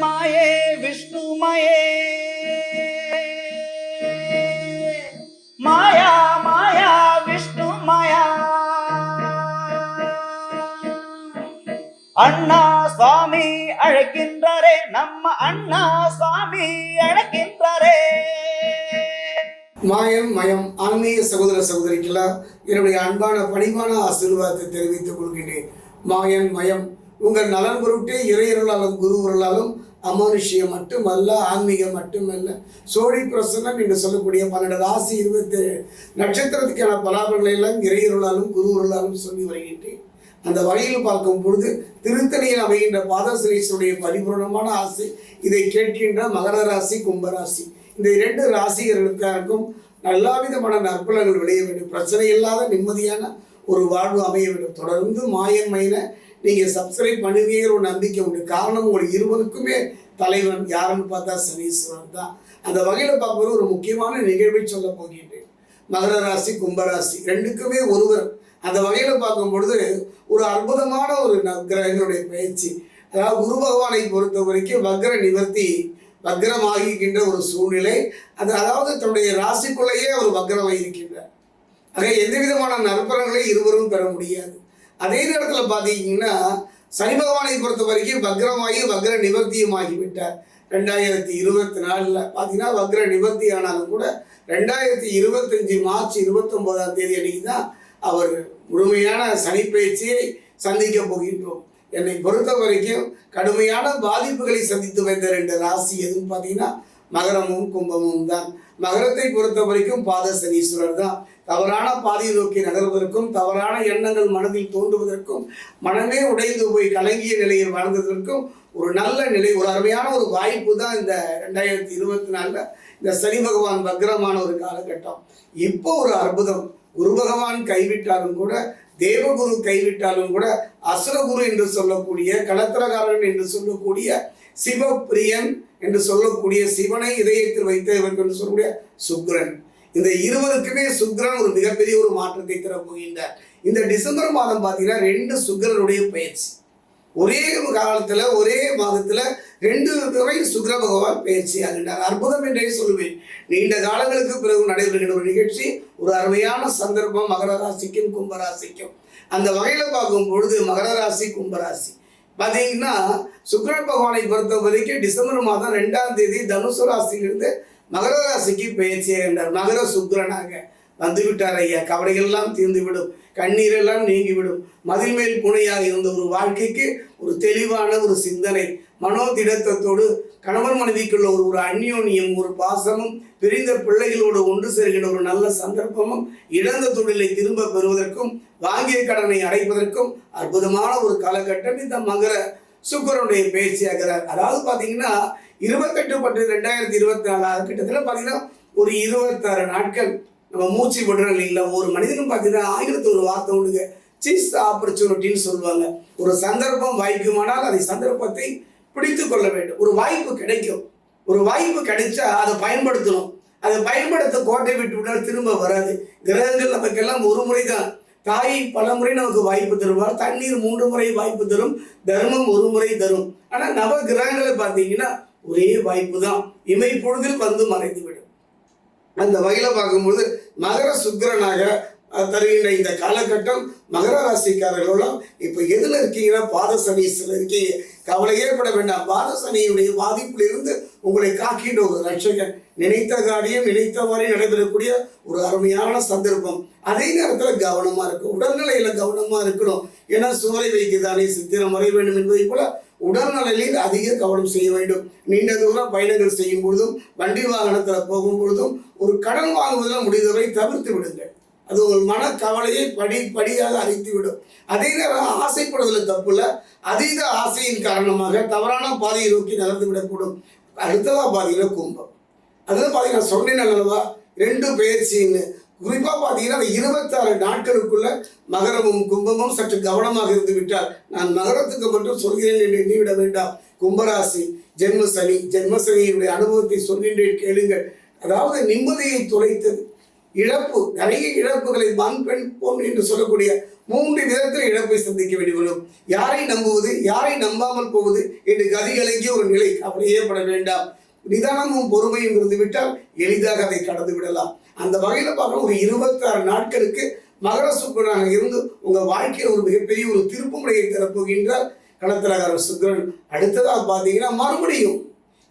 மாயே விஷ்ணுமயே. மாயா மாயா விஷ்ணு மாயா அண்ணா சுவாமி அழைக்கின்றாரே நம்ம அண்ணா சுவாமி அழைக்கின்றாரே. மாயம் மயம் ஆன்மீக சகோதர சகோதரிக்கெல்லாம் என்னுடைய அன்பான பணிவான ஆசீர்வாதத்தை தெரிவித்துக் கொள்கின்றேன். மாயன் மயம் உங்கள் நலன் பொருட்டே இறையருளாலும் குருவருளாலும் அமானுஷ்யம் மட்டுமல்ல ஆன்மீகம் மட்டுமல்ல சோழி பிரசன்னம் என்று சொல்லக்கூடிய பன்னெண்டு ராசி இருபத்தி நட்சத்திரத்துக்கான பலாபங்களை எல்லாம் இறையருளாலும் குருவருளாலும் சொல்லி வருகின்றேன். அந்த வகையில் பார்க்கும் பொழுது திருத்தணியில் அமைகின்ற பாதசிரீஸ்வருடைய பரிபூர்ணமான ஆசை இதை கேட்கின்ற மகர ராசி கும்பராசி இந்த இரண்டு ராசிகளுக்காருக்கும் எல்லா விதமான நற்பலன்கள் விளைய வேண்டும். பிரச்சனை இல்லாத நிம்மதியான ஒரு வாழ்வு அமைய வேண்டும். தொடர்ந்து மாயன் நீங்கள் சப்ஸ்கிரைப் பண்ணுவீங்கிற ஒரு நம்பிக்கை உண்டு. காரணம் உங்கள் இருவருக்குமே தலைவன் யாருன்னு பார்த்தா சனீஸ்வரன் தான். அந்த வகையில் பார்க்கும்போது ஒரு முக்கியமான நிகழ்வை சொல்ல போகின்றேன். மகர ராசி கும்பராசி ரெண்டுக்குமே ஒருவர். அந்த வகையில் பார்க்கும் பொழுது ஒரு அற்புதமான ஒரு கிரகங்களுடைய பயிற்சி. அதாவது குரு பகவானை பொறுத்த வரைக்கும் வக்ர நிவர்த்தி வக்ரமாகிக்கின்ற ஒரு சூழ்நிலை. அது அதாவது தன்னுடைய ராசிக்குள்ளேயே அவர் வக்ரமாக இருக்கின்றார். ஆக எந்த விதமான நற்பலன்களை இருவரும் பெற முடியாது. அதே நேரத்தில் பார்த்தீங்கன்னா சனி பகவானை பொறுத்த வரைக்கும் வக்ரமாகி வக்ர நிவர்த்தியுமாகி விட்டார் ரெண்டாயிரத்தி இருபத்தி நாலில் பார்த்தீங்கன்னா வக்ர நிவர்த்தி ஆனாலும் கூட ரெண்டாயிரத்தி இருபத்தஞ்சி மார்ச் இருபத்தொம்போதாம் தேதி அன்னைக்கு தான் அவர் முழுமையான சனி பயிற்சியை சந்திக்க போகின்றோம். என்னை பொறுத்த வரைக்கும் கடுமையான பாதிப்புகளை சந்தித்து வந்த ரெண்டு ராசி எதுவும் பார்த்தீங்கன்னா மகரமும் கும்பமும் தான். மகரத்தை பொறுத்த வரைக்கும் பாத சனீஸ்வரர் தான். தவறான பாதையை நோக்கி நகர்வதற்கும் தவறான எண்ணங்கள் மனதில் தோன்றுவதற்கும் மனமே உடைந்து போய் கலங்கிய நிலையில் வாழ்ந்ததற்கும் ஒரு நல்ல நிலை ஒரு அருமையான ஒரு வாய்ப்பு தான் இந்த ரெண்டாயிரத்தி இருபத்தி நாலில் இந்த சனி பகவான் வக்ரமான ஒரு காலகட்டம். இப்போ ஒரு அற்புதம். குரு பகவான் கைவிட்டாலும் கூட தேவகுரு கைவிட்டாலும் கூட அசுரகுரு என்று சொல்லக்கூடிய கலத்திரகாரன் என்று சொல்லக்கூடிய சிவப்பிரியன் என்று சொல்லக்கூடிய சிவனை இதயத்தில் வைத்தவர் என்று சொல்லக்கூடிய சுக்ரன் இந்த இருவருக்குமே சுக்ரன் ஒரு மிகப்பெரிய ஒரு மாற்றத்தை தரப் போகின்றார். இந்த டிசம்பர் மாதம் பார்த்தீங்கன்னா ரெண்டு சுக்கிரனுடைய பயிற்சி ஒரே காலத்தில் ஒரே மாதத்தில் ரெண்டு முறை சுக்ர பகவான் பயிற்சி ஆகின்றார். அற்புதம் என்றே சொல்லுவேன். நீண்ட காலங்களுக்கு பிறகு நடைபெறுகின்ற ஒரு நிகழ்ச்சி ஒரு அருமையான சந்தர்ப்பம் மகர ராசிக்கும் கும்பராசிக்கும் அந்த வகையில் பார்க்கும் பொழுது மகர ராசி கும்பராசி பார்த்தீங்கன்னா சுக்ர பகவானை பொறுத்த வரைக்கும் டிசம்பர் மாதம் ரெண்டாம் தேதி தனுசு ராசியிலிருந்து மகர ராசிக்கு பயிற்சியாகின்றார் மகர சுக்கிரனாக வந்துவிட்டார் ஐயா. கவலைகள்லாம் தீர்ந்துவிடும். கண்ணீரெல்லாம் நீங்கிவிடும். மதில் மேல் புனையாக இருந்த ஒரு வாழ்க்கைக்கு ஒரு தெளிவான ஒரு சிந்தனை மனோதிடத்தத்தோடு கணவன் மனைவிக்குள்ள ஒரு ஒரு அந்யோன்யம் ஒரு பாசமும் பிரிந்த பிள்ளைகளோடு ஒன்று சேர்கின்ற ஒரு நல்ல சந்தர்ப்பமும் இழந்த தொழிலை திரும்ப பெறுவதற்கும் வாங்கிய கடனை அடைப்பதற்கும் அற்புதமான ஒரு காலகட்டம் இந்த மகர சுக்கரனுடைய பேச்சியாகிறார் அதாவது பார்த்தீங்கன்னா இருபத்தெட்டு பத்து ரெண்டாயிரத்தி இருபத்தி நாலு கிட்டத்தட்ட பார்த்தீங்கன்னா ஒரு இருபத்தாறு நாட்கள். நம்ம மூச்சு விடுறோம் இல்லைங்களா ஒரு மனிதனும் பார்த்தீங்கன்னா ஆயிரத்தி ஒரு வார்த்தை விடுங்க சீஸ் ஆப்பர்ச்சுனிட்டின்னு சொல்லுவாங்க. ஒரு சந்தர்ப்பம் வாய்க்குமானால் அதை சந்தர்ப்பத்தை பிடித்து கொள்ள வேண்டும். ஒரு வாய்ப்பு கிடைக்கும். ஒரு வாய்ப்பு கிடைச்சா அதை பயன்படுத்தணும். அதை பயன்படுத்த கோட்டை விட்டு விட்டால் திரும்ப வராது. கிரகங்கள் நமக்கெல்லாம் ஒரு முறை தான் தாய் பல முறை நமக்கு வாய்ப்பு தருவார். தண்ணீர் மூன்று முறை வாய்ப்பு தரும். தர்மம் ஒரு முறை தரும். ஆனால் நவ கிரகங்களை பார்த்தீங்கன்னா ஒரே வாய்ப்பு தான் இமை பொழுதில் வந்து மறைந்துவிடும். அந்த வகையில் பார்க்கும்பொழுது மகர சுக்கரனாக தருகின்ற இந்த காலகட்டம் மகர ராசிக்காரர்களெல்லாம் இப்போ எதில் இருக்கீங்கன்னா பாத சனீஸ்வரர் இருக்கீங்க. கவலை ஏற்பட வேண்டாம். பாத சனியுடைய பாதிப்பிலிருந்து உங்களை காக்கின்ற ஒரு ரட்சகன் நினைத்த காரியம் நினைத்த மாதிரி நடைபெறக்கூடிய ஒரு அருமையான சந்தர்ப்பம். அதே நேரத்தில் கவனமாக இருக்கும் உடல்நிலையில் கவனமாக இருக்கணும். ஏன்னா சோலை வைக்கதானே சித்திரம் வரைய வேண்டும் என்பதை போல உடல்நலனில் அதிக கவனம் செய்ய வேண்டும். நீண்ட தூரம் பயணங்கள் செய்யும் பொழுதும் வண்டி வாகனத்தில் போகும் பொழுதும் ஒரு கடன் வாங்குவதில் முடிந்தவரை தவிர்த்து விடுங்கள். அது உங்கள் மன கவலையை படி படியாக அழித்துவிடும். அதே நேரம் ஆசைப்படுவதில் தப்புல அதீத ஆசையின் காரணமாக தவறான பாதையை நோக்கி நகர்ந்து விடக்கூடும். அடுத்ததாக பார்த்தீங்கன்னா கும்பம். அதுதான் பார்த்தீங்கன்னா சொன்னேன் அல்லவா? ரெண்டு பயிற்சின்னு. குறிப்பாக பார்த்தீங்கன்னா அந்த இருபத்தாறு நாட்களுக்குள்ள மகரமும் கும்பமும் சற்று கவனமாக இருந்து விட்டால் நான் மகரத்துக்கு மட்டும் சொல்கிறேன் என்று எண்ணிவிட வேண்டாம். கும்பராசி ஜென்ம சனி ஜென்ம சனியினுடைய அனுபவத்தை சொல்கின்றேன் கேளுங்கள். அதாவது நிம்மதியை தொலைத்தது இழப்பு நிறைய இழப்புகளை மண் பெண் பொன் என்று சொல்லக்கூடிய மூன்று விதத்தில் இழப்பை சந்திக்க வேண்டி வரும் யாரை நம்புவது யாரை நம்பாமல் போவது என்று கதிகலங்கிய ஒரு நிலை அப்படி ஏற்பட வேண்டாம். நிதானமும் பொறுமையும் இருந்துவிட்டால் எளிதாக அதை கடந்து விடலாம். அந்த வகையில் பார்க்கணும் ஒரு இருபத்தாறு நாட்களுக்கு மகர சுக்கரனாக இருந்து உங்க வாழ்க்கையில் ஒரு மிகப்பெரிய ஒரு திருப்புமுறையை தரப்போகின்றார் களத்திரகார சுக்கிரன். அடுத்ததாக பார்த்தீங்கன்னா மறுபடியும்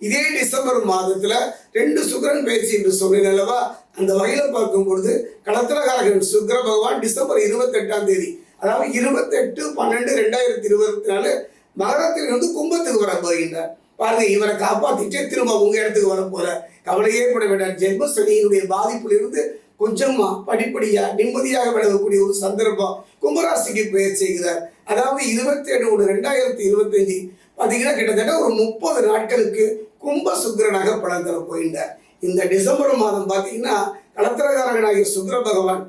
இதே டிசம்பர் மாதத்துல ரெண்டு சுக்கிரன் பேச்சு என்று சொன்னேன் அல்லவா? அந்த வகையில பார்க்கும் பொழுது களத்திரகாரகன் சுக்கிர பகவான் டிசம்பர் இருபத்தெட்டாம் தேதி அதாவது இருபத்தெட்டு பன்னெண்டு ரெண்டாயிரத்தி இருபத்தி நாலு மகரத்திலிருந்து கும்பத்துக்கு வர போகின்றார் பாருங்க இவரை காப்பாற்றிட்டு திரும்ப உங்க இடத்துக்கு வர போற கவலையே பட வேண்டாம். ஜென்ம சனியினுடைய பாதிப்பிலிருந்து கொஞ்சமா படிப்படியா நிம்மதியாக விளங்கக்கூடிய ஒரு சந்தர்ப்பம் கும்பராசிக்கு பெயர் செய்கிறார். அதாவது இருபத்தி ஏழு ஒன்று ரெண்டாயிரத்தி இருபத்தஞ்சு பார்த்தீங்கன்னா கிட்டத்தட்ட ஒரு முப்பது நாட்களுக்கு கும்ப சுக்கரனாக பலன் தர போகின்றார். இந்த டிசம்பர் மாதம் பார்த்தீங்கன்னா கலத்திரகாரகனாகிய சுக்கர பகவான்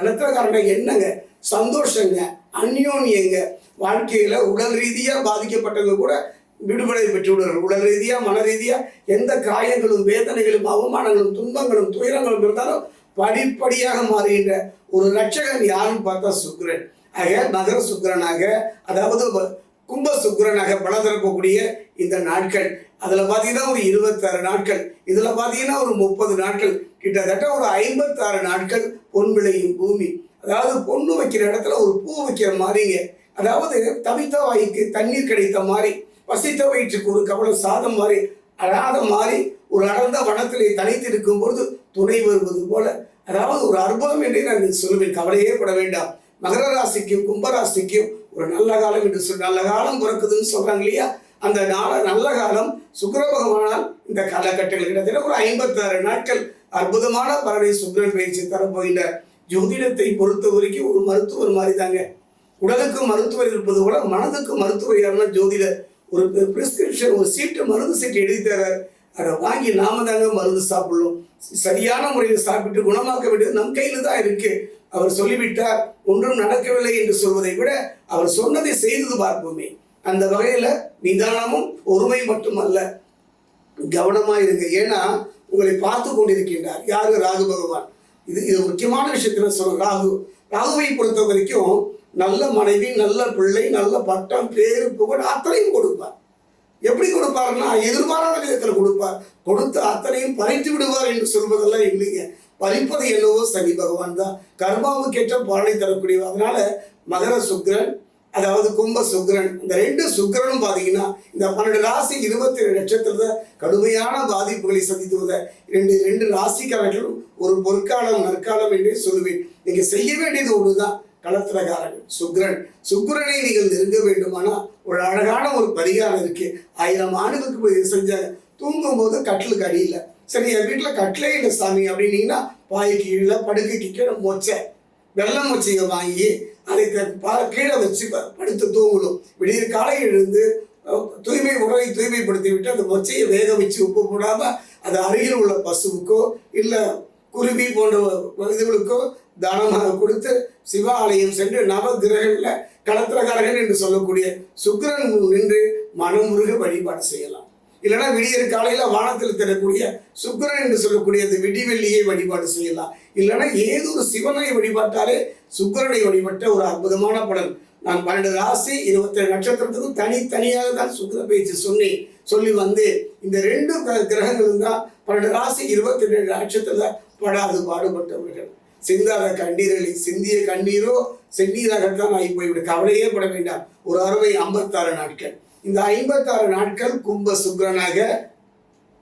கலத்திரகாரனை என்னங்க? சந்தோஷங்க அந்யோன்யங்க. வாழ்க்கையில உடல் ரீதியா பாதிக்கப்பட்டவங்க கூட விடுதலை பெற்று உடல் ரீதியா மன ரீதியா எந்த காயங்களும் வேதனைகளும் அவமானங்களும் துன்பங்களும் துயரங்களும் இருந்தாலும் படிப்படியாக மாறுகின்ற ஒரு ரட்சகன் யாருன்னு பார்த்தா சுக்ரன் ஆக நகர சுக்ரனாக அதாவது கும்ப சுக்ரனாக பலம் இந்த நாட்கள். அதில் பார்த்தீங்கன்னா ஒரு இருபத்தாறு நாட்கள். இதில் பார்த்தீங்கன்னா ஒரு முப்பது நாட்கள். கிட்டத்தட்ட ஒரு ஐம்பத்தாறு நாட்கள் பொன் விளையும் பூமி. அதாவது பொண்ணு வைக்கிற இடத்துல ஒரு பூ வைக்கிற மாதிரிங்க. அதாவது தவித்த வாய்க்கு தண்ணீர் கிடைத்த மாதிரி. பசித்த வயிற்றுக்கு ஒரு கவலம் சாதம் மாறி அழாதம் மாறி ஒரு அடர்ந்த வனத்திலே தனித்திருக்கும் பொழுது துணை வருவது போல. அதாவது ஒரு அற்புதம் என்றே நான் சொல்லுவேன். கவலையே பட வேண்டாம். மகர ராசிக்கும் கும்பராசிக்கும் ஒரு நல்ல காலம் என்று சொல் நல்ல காலம் பிறக்குதுன்னு சொல்றாங்க இல்லையா? அந்த நாள நல்ல காலம் சுக்கர பகவானால் இந்த காலகட்டங்கள் கிட்டத்தட்ட ஒரு ஐம்பத்தாறு நாட்கள் அற்புதமான பலனை சுக்கரன் பயிற்சி தரப்போகின்றார் ஜோதிடத்தை பொறுத்த வரைக்கும் ஒரு மருத்துவர் மாதிரி தாங்க உடலுக்கு மருத்துவர் இருப்பது போல மனதுக்கு மருத்துவர் யாருன்னா ஜோதிடர். ஒரு ப்ரிஸ்கிரிப்ஷன் ஒரு சீட்டு மருந்து சீட்டு எழுதி தரார். அதை வாங்கி நாம தாங்க மருந்து சாப்பிடணும். சரியான முறையில் சாப்பிட்டு குணமாக்க வேண்டியது நம் கையில் தான் இருக்கு. அவர் சொல்லிவிட்டார் ஒன்றும் நடக்கவில்லை என்று சொல்வதை விட அவர் சொன்னதை செய்தது பார்ப்போமே. அந்த வகையில் நிதானமும் ஒருமை மட்டுமல்ல. கவனமாக இருங்க. ஏன்னா உங்களை பார்த்து கொண்டிருக்கின்றார். யாரு? ராகு பகவான். இது இது முக்கியமான விஷயத்தில் சொல்ல ராகு. ராகுவை பொறுத்த வரைக்கும் நல்ல மனைவி நல்ல பிள்ளை நல்ல பட்டம் பேரு புகழ் அத்தனையும் கொடுப்பார். எப்படி கொடுப்பாருன்னா எதிர்பாராத விதத்தில் கொடுப்பார். கொடுத்து அத்தனையும் பறித்து விடுவார் என்று சொல்வதெல்லாம் இல்லைங்க. பறிப்பது என்னவோ சனி பகவான் தான். கர்மாவுக்கேற்ற பலனை தரக்கூடிய அதனால மகர சுக்கிரன் அதாவது கும்ப சுக்கிரன் இந்த ரெண்டு சுக்கிரனும் பாத்தீங்கன்னா இந்த பன்னெண்டு ராசி இருபத்தி ரெண்டு நட்சத்திரத்தை கடுமையான பாதிப்புகளை சந்தித்துவத ரெண்டு ரெண்டு ராசிக்காரர்களும் ஒரு பொற்காலம் நற்காலம் என்றே சொல்லுவேன். நீங்க செய்ய வேண்டியது ஒண்ணுதான். களத்திரகாரன் சுக்கிரன் சுக்கிரனை நீங்கள் நெருங்க வேண்டுமானால் ஒரு அழகான ஒரு பரிகாரம் இருக்கு. ஆயிரம் ஆண்டுகளுக்கு போய் செஞ்ச தூங்கும் போது கட்டிலுக்கு அடியில். சரி என் வீட்டில் கட்டிலே இல்லை சாமி அப்படின்னீங்கன்னா பாய்க்கு கீழே படுக்கைக்கு கீழே மொச்சை. வெள்ளம் மொச்சையை வாங்கி அதை பா- கீழே வச்சு ப- படுத்து தூங்கணும். விடியற் காலை எழுந்து தூய்மை உடலை தூய்மைப்படுத்தி விட்டு அந்த மொச்சையை வேக வச்சு உப்பு போடாமல் அது அருகில் உள்ள பசுவுக்கோ இல்லை குருவி போன்ற இதுகளுக்கோ தானமாக கொடுத்து சிவ ஆலயம் சென்று நவ கிரகங்களில் களத்திரகாரகன் என்று சொல்லக்கூடிய சுக்கிரன் நின்று மனமுருக வழிபாடு செய்யலாம். இல்லைன்னா விடியற் காலையில் வானத்தில் தரக்கூடிய சுக்கிரன் என்று சொல்லக்கூடிய அந்த விடிவெள்ளியை வழிபாடு செய்யலாம். இல்லைன்னா ஏதோ ஒரு சிவனை வழிபாட்டாலே சுக்கிரனை வழிபட்ட ஒரு அற்புதமான பலன். நான் பன்னெண்டு ராசி இருபத்தேழு நட்சத்திரத்துக்கும் தனித்தனியாக தான் சுக்கர பயிற்சி சொன்னேன். சொல்லி வந்து இந்த ரெண்டு கிரகங்களும் தான் பன்னெண்டு ராசி இருபத்தி ரெண்டு நட்சத்திரத்தில் படாது பாடுபட்டவர்கள். சிந்தாத கண்ணீர்களை சிந்திய கண்ணீரோ செந்நீராகத்தான் ஆகி போய்விடும் கவலையே பட வேண்டாம். ஒரு அறுவை ஐம்பத்தாறு நாட்கள். இந்த ஐம்பத்தாறு நாட்கள் கும்ப சுக்கிரனாக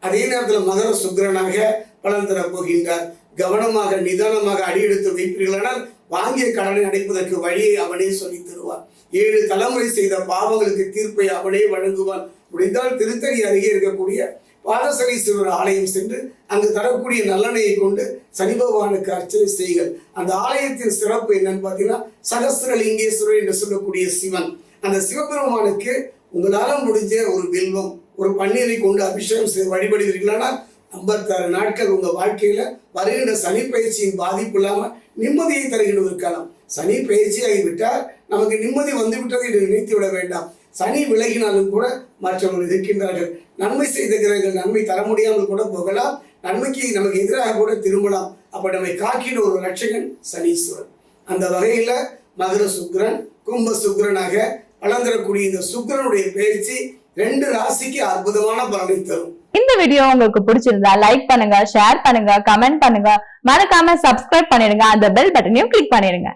அதே நேரத்தில் மகர சுக்ரனாக பலன் தரப் போகின்றார். கவனமாக நிதானமாக அடியெடுத்து வைப்பீர்களானால் வாங்கிய கடனை அடைப்பதற்கு வழியை அவனே சொல்லித் தருவான். ஏழு தலைமுறை செய்த பாவங்களுக்கு தீர்ப்பை அவனே வழங்குவான். முடிந்தால் திருத்தணி அருகே இருக்கக்கூடிய பாதசனீஸ்வரர் ஆலயம் சென்று அங்கு தரக்கூடிய நல்லெண்ணையை கொண்டு சனி பகவானுக்கு அர்ச்சனை செய்யுங்கள் அந்த ஆலயத்தின் சிறப்பு என்னன்னு பார்த்தீங்கன்னா சகஸ்திரலிங்கேஸ்வரர் என்று சொல்லக்கூடிய சிவன். அந்த சிவபெருமானுக்கு உங்களால் முடிஞ்ச ஒரு வில்வம் ஒரு பன்னீரை கொண்டு அபிஷேகம் செய்து வழிபடுவீர்களானா ஐம்பத்தாறு நாட்கள் உங்கள் வாழ்க்கையில் வருகின்ற சனி பயிற்சியின் பாதிப்பு இல்லாமல் நிம்மதியை தருகின்ற ஒரு காலம். சனி பயிற்சி ஆகிவிட்டால் நமக்கு நிம்மதி வந்துவிட்டதை என்று நினைத்து விட வேண்டாம். சனி விலகினாலும் கூட மற்றவர்கள் இருக்கின்றார்கள். நன்மை செய்த கிரகங்கள் நன்மை தர முடியாமல் கூட போகலாம். நன்மைக்கு நமக்கு எதிராக கூட திரும்பலாம். அப்ப நம்மை காக்கின ஒரு ரட்சகன் சனீஸ்வரன். அந்த வகையில மகர சுக்கிரன் கும்ப சுக்கிரனாக வளர்ந்துடக்கூடிய இந்த சுக்கிரனுடைய பயிற்சி ரெண்டு ராசிக்கு அற்புதமான பலனை தரும். இந்த வீடியோ உங்களுக்கு பிடிச்சிருந்தா லைக் பண்ணுங்க ஷேர் பண்ணுங்க கமெண்ட் பண்ணுங்க. மறக்காம சப்ஸ்கிரைப் பண்ணிடுங்க. அந்த பெல் பட்டனையும் கிளிக் பண்ணிடுங்க.